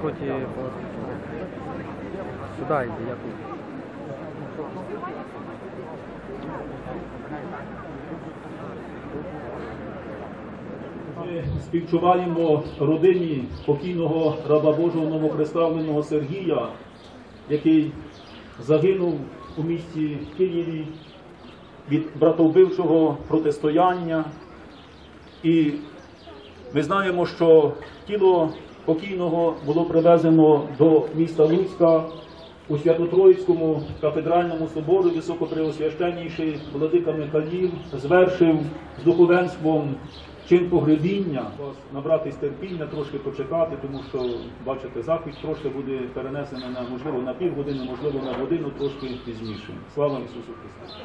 Во, напроти. Сюда иди, я тут. Ми співчуваємо родині покійного раба Божого новоприставленого Сергія, який загинув у місті Києві від братовбивчого протистояння. І ми знаємо, що тіло покійного було привезено до міста Луцька у Свято-Троїцькому кафедральному собору високопреосвященніший владика Михаїл звершив з духовенством чин погребіння. Набратись терпіння, трошки почекати, тому що бачите, захід трошки буде перенесений на можливо на півгодини, можливо на годину, трошки пізніше. Слава Ісусу Христу!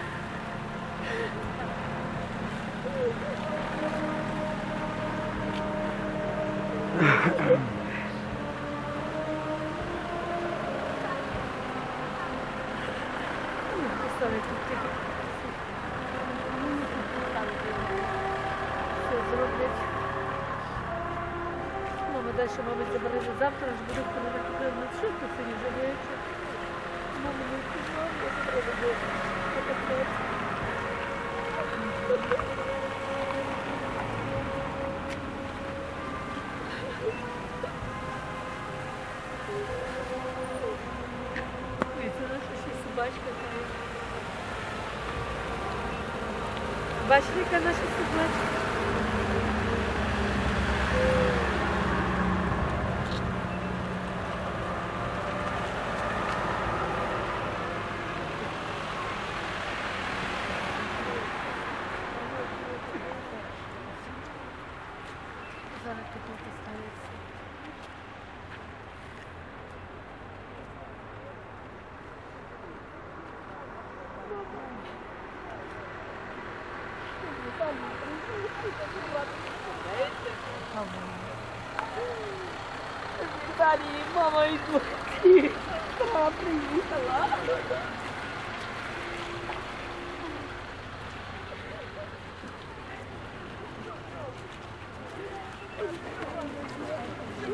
Бачите, яка наша собачка?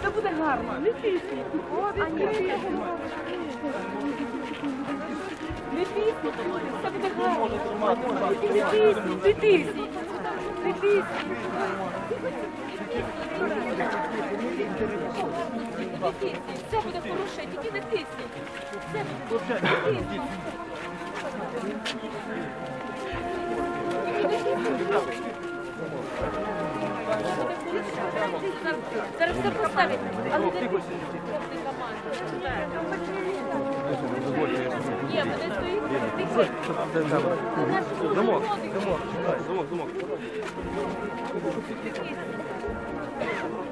Все буде гарно, не тисніть. А ні, не люди, все буде гарно. Тисніть. Не тисніть, все буде хороше, тільки не тисніть. Все буде добре, не тисніть. Зараз все поставить. Але де Ні. Замок, замок, замок, замок.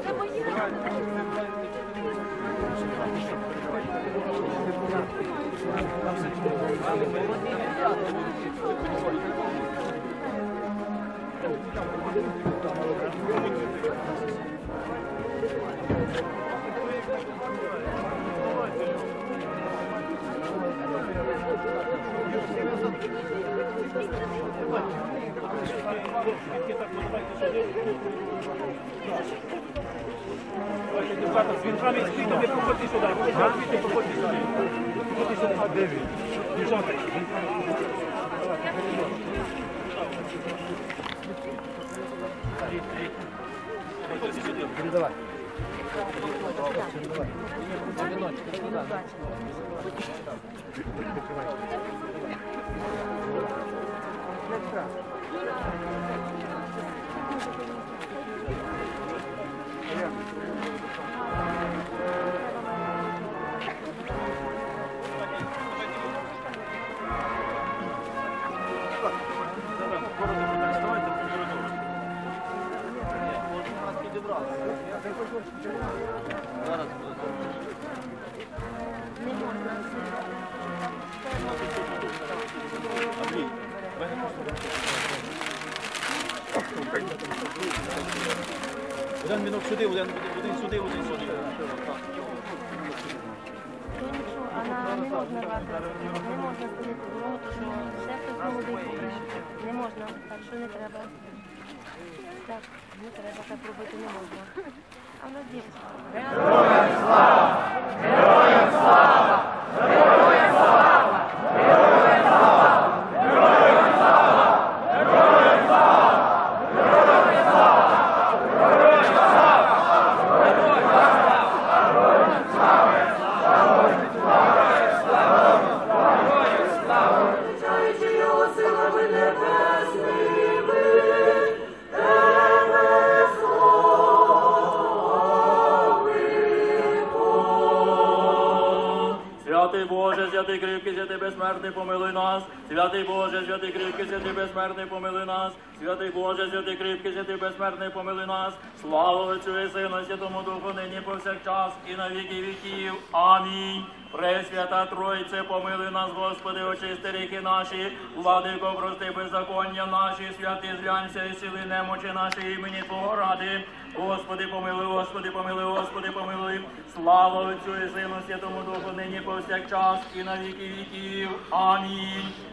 Це мої. З David. Dziesiątek. Не проходьте один мінок сюди, один, один сюди, один сюди. Вона не можна варто, не можна ходити дорогу, тому що все хтось молодий покриє. Не можна, так що не треба. Так, не треба, так робити не можна. А в нас дівчина. Героям слава! Героям Чаючи безсмертний, помилуй нас. Святий Боже, святий кріпкий, святий безсмертний, помилуй нас. Святий Боже, святий кріпкий, святий безсмертний, помилуй нас. Слава Отцю і Сину, Святому Духу, нині повсякчас і на віки віків. Амінь. Пресвята Тройце, помили нас, Господи, очисти ріки наші, владико, прости беззаконня наші, святи зглянься і сили немочі наші імені Твого ради. Господи, помили, Господи, помили, Господи, помили. Слава Отцю і Сину, Святому Духу, нині повсякчас і на віки віків. Амінь.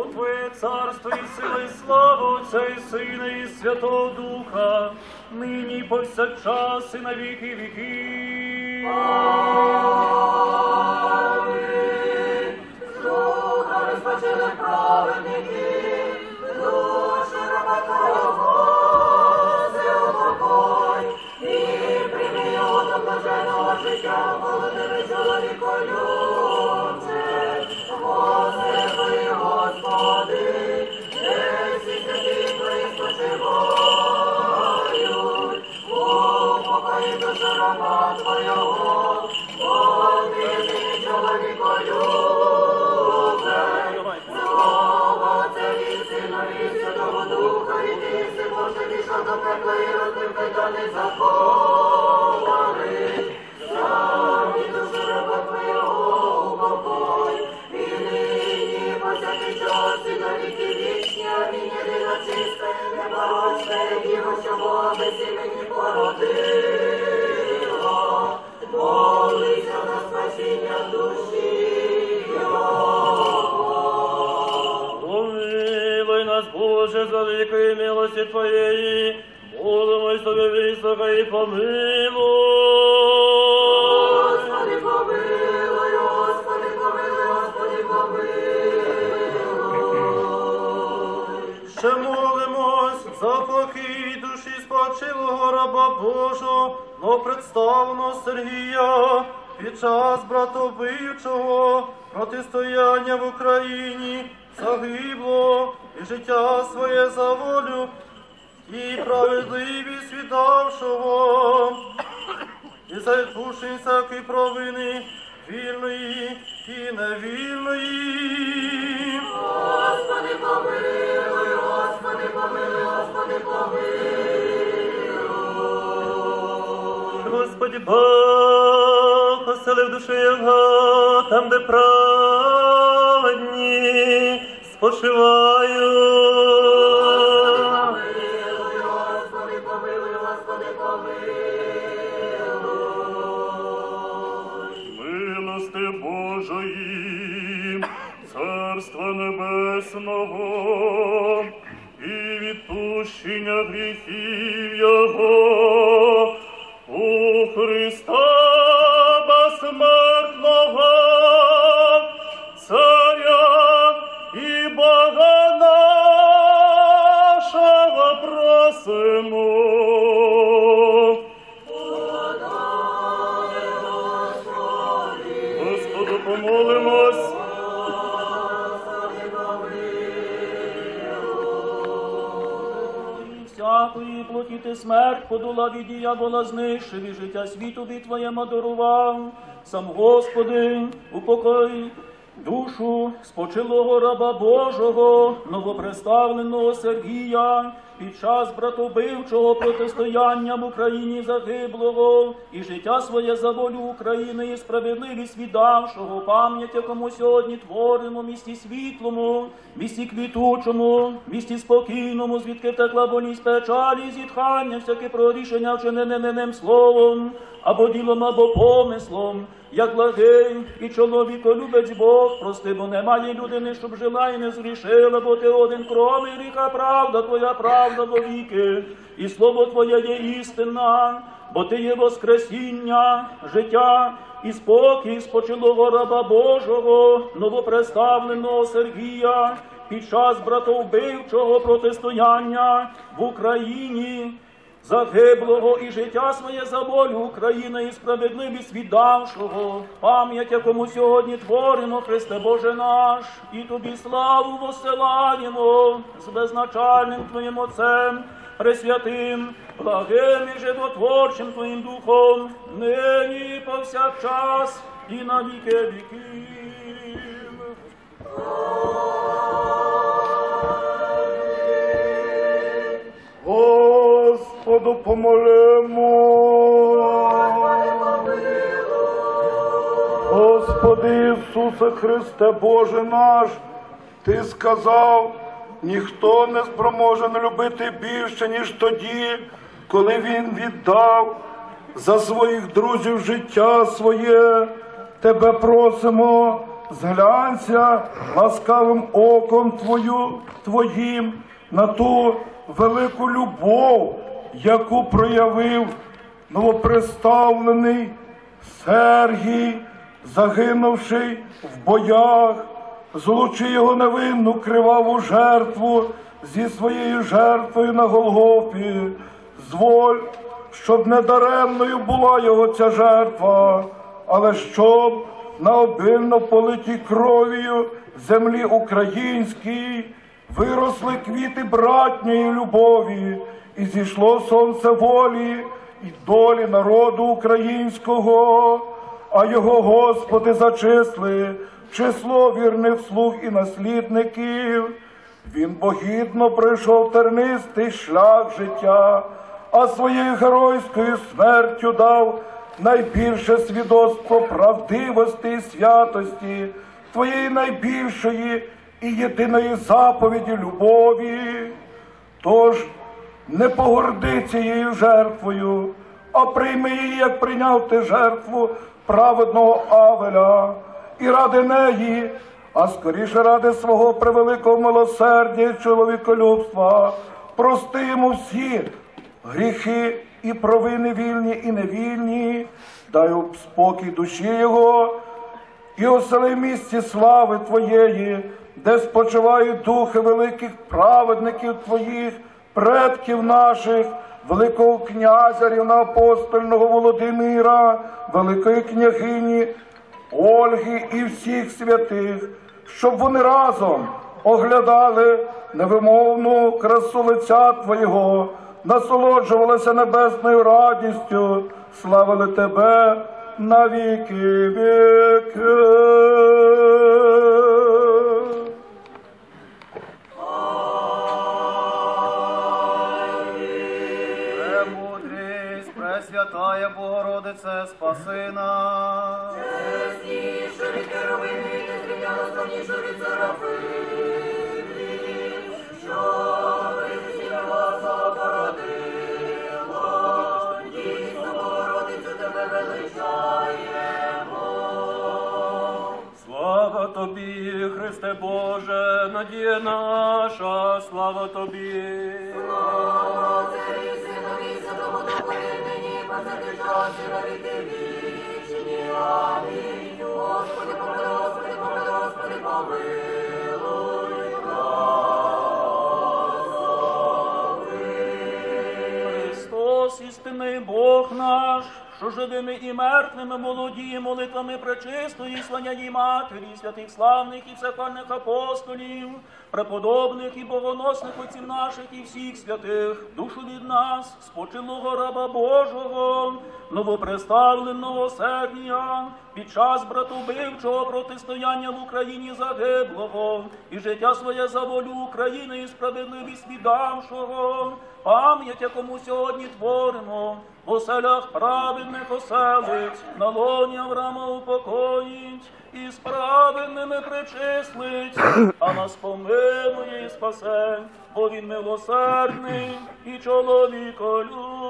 Бо Твоє царство і сила, і слава Отця Сина, і Святого Духа, нині і повсякчас, і на віки віків. Слухали спочили праведники, душу Твого, упокой, і прийми життя, Ще молимось за покій душі спочилого раба Божого, но представленого Сергія під час братовбивчого протистояння в Україні загибло і життя своє за волю і справедливість віддавшого, і за душі всякі провини вільної і невільної. Господи, помилуй, Господи, Бог, оселив душі його, там, де праведні спочивають. Господи, помилуй, Господи, помилуй. Милости Божої, Царства Небесного Signor, від діявола знищив і життя світові твоєму дарував. Сам Господи, упокой душу спочилого раба Божого, новоприставленого Сергія, під час братовбивчого протистояння в Україні загиблого, і життя своє за волю України і справедливість віддавшого, пам'ять, якому сьогодні творимо, місті світлому, місті квітучому, місті спокійному, звідки втекла болість печалі, зітхання, всяке прорішення вчинене ним словом, або ділом, або помислом, як благий і чоловіколюбець Бог, прости, бо немає людини, щоб жила і не зрішила, бо ти один кроме гріха, правда, твоя правда вовіки, і слово Твоє є істина, бо ти є Воскресіння, життя і спокій спочилого раба Божого, новопредставленого Сергія, під час братовбивчого протистояння в Україні загиблого і життя своє за волю України і справедливість віддавшого, пам'ять, якому сьогодні творимо, Христе Боже наш, і тобі славу посилаємо з безначальним Твоїм Отцем, Пресвятим, благим і животворчим Твоїм Духом, нині повсякчас і на віки віків. Господу помолимо. Господи Ісусе Христе, Боже наш, Ти сказав, ніхто не спроможен любити більше, ніж тоді, коли Він віддав за своїх друзів життя своє. Тебе просимо, зглянься ласкавим оком Твою, Твоїм на ту велику любов, яку проявив новоприставлений Сергій, загинувши в боях, злучи його невинну криваву жертву зі своєю жертвою на Голгофі. Зволь, щоб не даремною була його ця жертва, але щоб на обильно политій кров'ю землі українській виросли квіти братньої любові, і зійшло сонце волі і долі народу українського, а його Господи зачисли число вірних слуг і наслідників. Він богідно пройшов тернистий шлях життя, а своєю геройською смертю дав найбільше свідоцтво правдивості і святості, твоєї найбільшої і єдиної заповіді любові. Тож не погорди цією жертвою, а прийми її, як прийняв ти жертву праведного Авеля, і ради неї, а скоріше ради свого превеликого милосердя і чоловіколюбства, прости йому всі гріхи і провини вільні і невільні, дай спокій душі його і осели в місті слави Твоєї, де спочивають духи великих праведників Твоїх, предків наших, великого князя рівноапостольного Володимира, великої княгині Ольги і всіх святих, щоб вони разом оглядали невимовну красу лиця Твого, насолоджувалися небесною радістю, славили Тебе на віки віки. Пресвятая Богородице, спаси нас. Чеснішу від керовини, не зрівняла славнішу від серафимів, що присіля Господа породило, дійсно Богородицю тебе величаємо. Слава тобі, Христе Боже, надія наша, слава тобі. Отцеві і Синові, Святому Духові, нині повсякчас, на віки вічні. Господи, помилуй, Господи, помилуй. Христос, істинний Бог наш, що живими і мертвими молоді молитвами пречистої сланяні Матері, святих славних і всехвальних апостолів, преподобних і богоносних отців наших і всіх святих, душу від нас, спочилого раба Божого, новоприставленого Сергія, під час братубивчого протистояння в Україні загиблого, і життя своє за волю України і справедливість віддавшого, пам'ять, якому сьогодні творимо, в оселях праведних оселить, на лоні Авраама упокоїть, і з праведними причислить, а нас помилує і спасе, бо він милосердний і чоловіколюбець.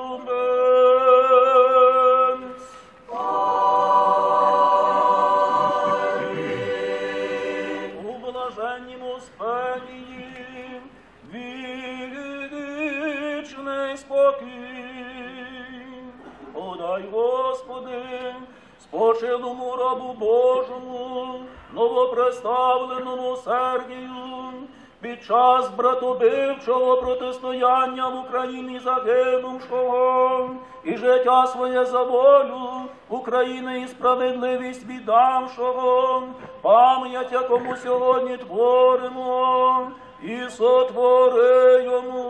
Подай, Господи, спочилому рабу Божому, новоприставленому Сергію, під час братобивчого протистояння в Україні загинувшого, і життя своє за волю України і справедливість віддавшого, пам'ять, якому сьогодні творимо, і сотвори йому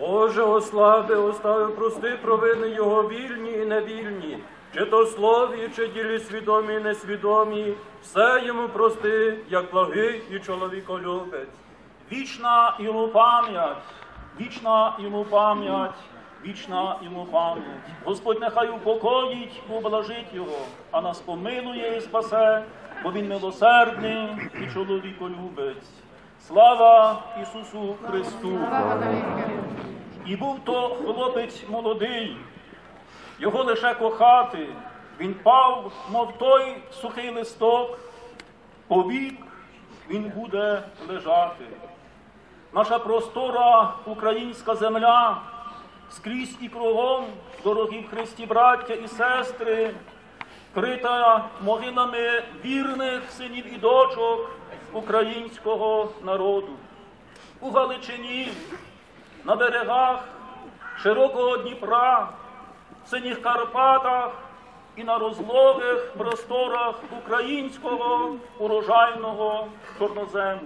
Боже, ослаби, остави, прости провини його вільні і невільні, чи то слові, чи ділі свідомі і несвідомі, все йому прости, як благий і чоловіколюбець. Вічна йому пам'ять, вічна йому пам'ять, вічна йому пам'ять. Господь нехай упокоїть, облажить його, а нас помилує і спасе, бо він милосердний і чоловіколюбець. Слава Ісусу Христу! І був то хлопець молодий, його лише кохати, він пав, мов той сухий листок, повік він буде лежати. Наша простора українська земля. Скрізь і кругом, дорогі в Христі браття і сестри, крита могилами вірних синів і дочок українського народу. У Галичині, на берегах широкого Дніпра, в синіх Карпатах і на розлогих просторах українського урожайного чорнозему.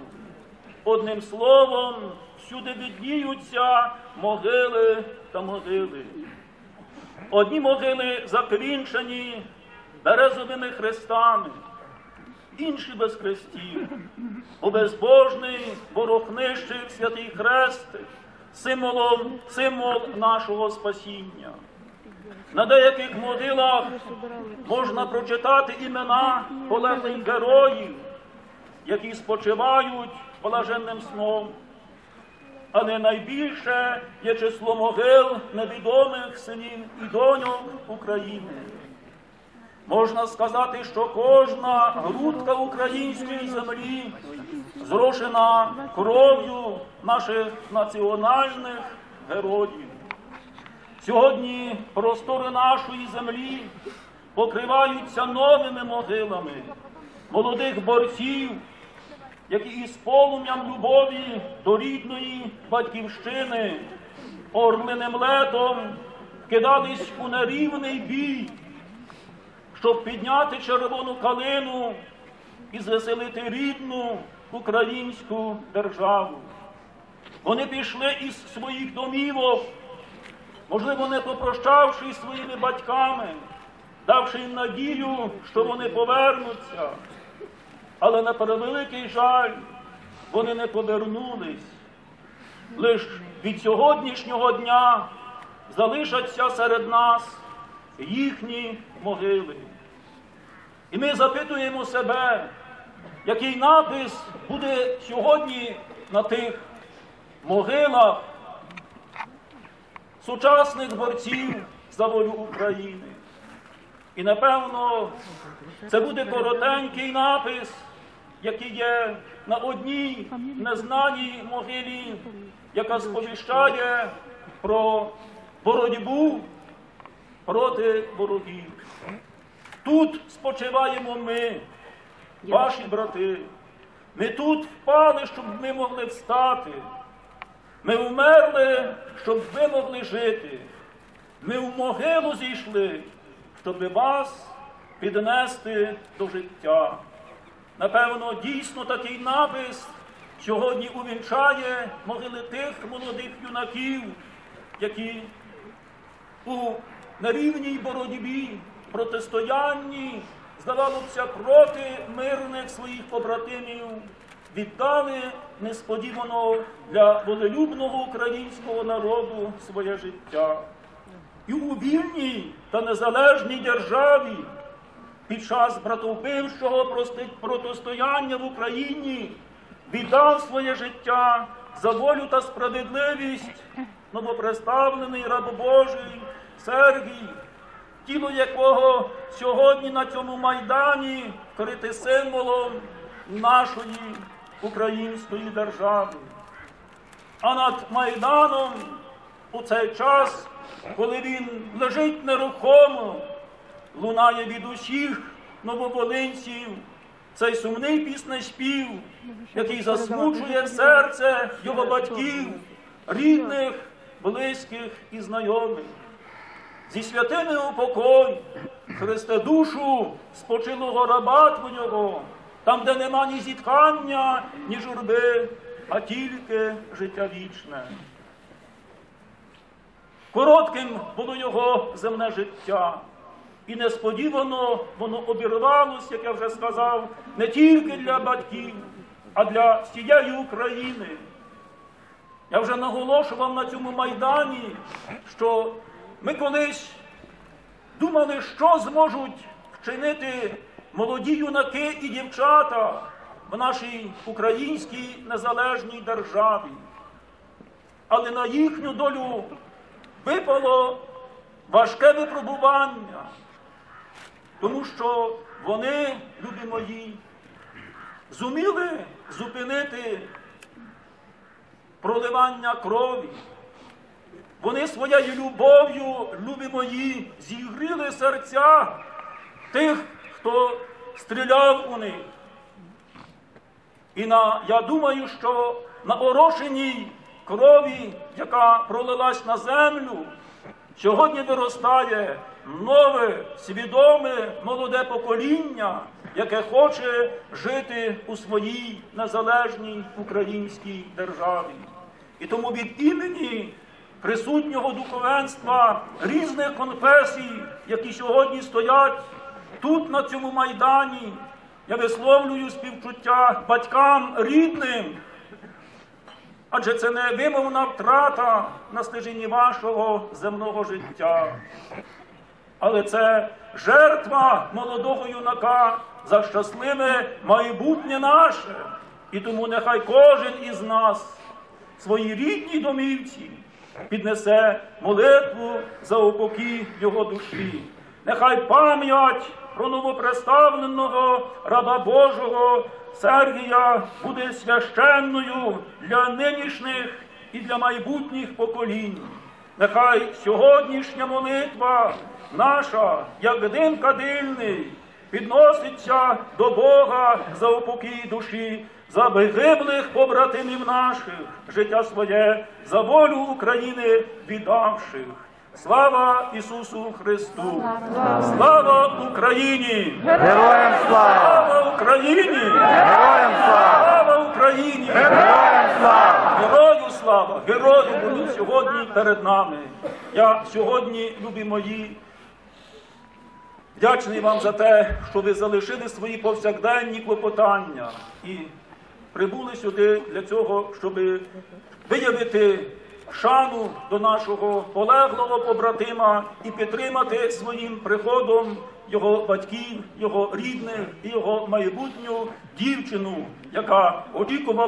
Одним словом, всюди відніються могили та могили. Одні могили закрінчені березовими хрестами, інші без хрестів, бо безбожний ворог нищив святий хрест, символом, символ нашого спасіння. На деяких могилах можна прочитати імена полеглих героїв, які спочивають блаженним сном. Але найбільше є число могил невідомих синів і доньок України. Можна сказати, що кожна грудка української землі зрошена кров'ю наших національних героїв. Сьогодні простори нашої землі покриваються новими могилами молодих борців, які із полум'ям любові до рідної батьківщини орлиним летом кидались у нерівний бій, щоб підняти червону калину і звеселити рідну українську державу. Вони пішли із своїх домівок, можливо, не попрощавшись своїми батьками, давши їм надію, що вони повернуться. Але на превеликий жаль, вони не повернулись. Лиш від сьогоднішнього дня залишаться серед нас їхні могили. І ми запитуємо себе, який напис буде сьогодні на тих могилах сучасних борців за волю України. І напевно це буде коротенький напис, який є на одній незнаній могилі, яка сповіщає про боротьбу проти ворогів. Тут спочиваємо ми, ваші брати. Ми тут впали, щоб ми могли встати. Ми вмерли, щоб ви могли жити. Ми в могилу зійшли, щоб вас піднести до життя. Напевно, дійсно такий напис сьогодні увінчає могили тих молодих юнаків, які у нерівній боротьбі, протистоянні, здавалося, проти мирних своїх побратимів, віддали несподівано для волелюбного українського народу своє життя. І у вільній та незалежній державі під час братовбивчого протистояння в Україні віддав своє життя за волю та справедливість новопредставлений раб Божий Сергій, тіло якого сьогодні на цьому майдані вкрите символом нашої української держави. А над Майданом у цей час, коли він лежить нерухомо, лунає від усіх нововолинців цей сумний піснеспів, який засмучує серце його батьків, рідних, близьких і знайомих. Зі святими упокой, Христе душу спочилого раба Твого, там, де нема ні зіткання, ні журби, а тільки життя вічне. Коротким було його земне життя. І несподівано воно обірвалося, як я вже сказав, не тільки для батьків, а для всієї України. Я вже наголошував на цьому майдані, що ми колись думали, що зможуть вчинити молоді юнаки і дівчата в нашій українській незалежній державі. але на їхню долю випало важке випробування, тому що вони, любі мої, зуміли зупинити проливання крові. Вони своєю любов'ю, любі мої, зігріли серця тих, хто стріляв у них. І на, я думаю, що на орошеній крові, яка пролилась на землю, сьогодні виростає нове, свідоме, молоде покоління, яке хоче жити у своїй незалежній українській державі. І тому від імені присутнього духовенства різних конфесій, які сьогодні стоять тут, на цьому майдані, я висловлюю співчуття батькам рідним, адже це не вимовна втрата на стежині вашого земного життя. Але це жертва молодого юнака за щасливе майбутнє наше. І тому нехай кожен із нас своїй рідній домівці піднесе молитву за упокій його душі. Нехай пам'ять про новопредставленого раба Божого Сергія буде священною для нинішніх і для майбутніх поколінь. Нехай сьогоднішня молитва наша, як дим кадильний, підноситься до Бога за упокій душі, за вигиблих побратимів наших, життя своє, за волю України віддавших. Слава Ісусу Христу! Слава Україні! Героям слава! Слава Україні! Героям слава! Слава Україні! Героям слава! Герою слава! Герої будуть сьогодні перед нами. Я сьогодні, любі мої, вдячний вам за те, що ви залишили свої повсякденні клопотання і прибули сюди для цього, щоб виявити шану до нашого полеглого побратима і підтримати своїм приходом його батьків, його рідних і його майбутню дівчину, яка очікувала.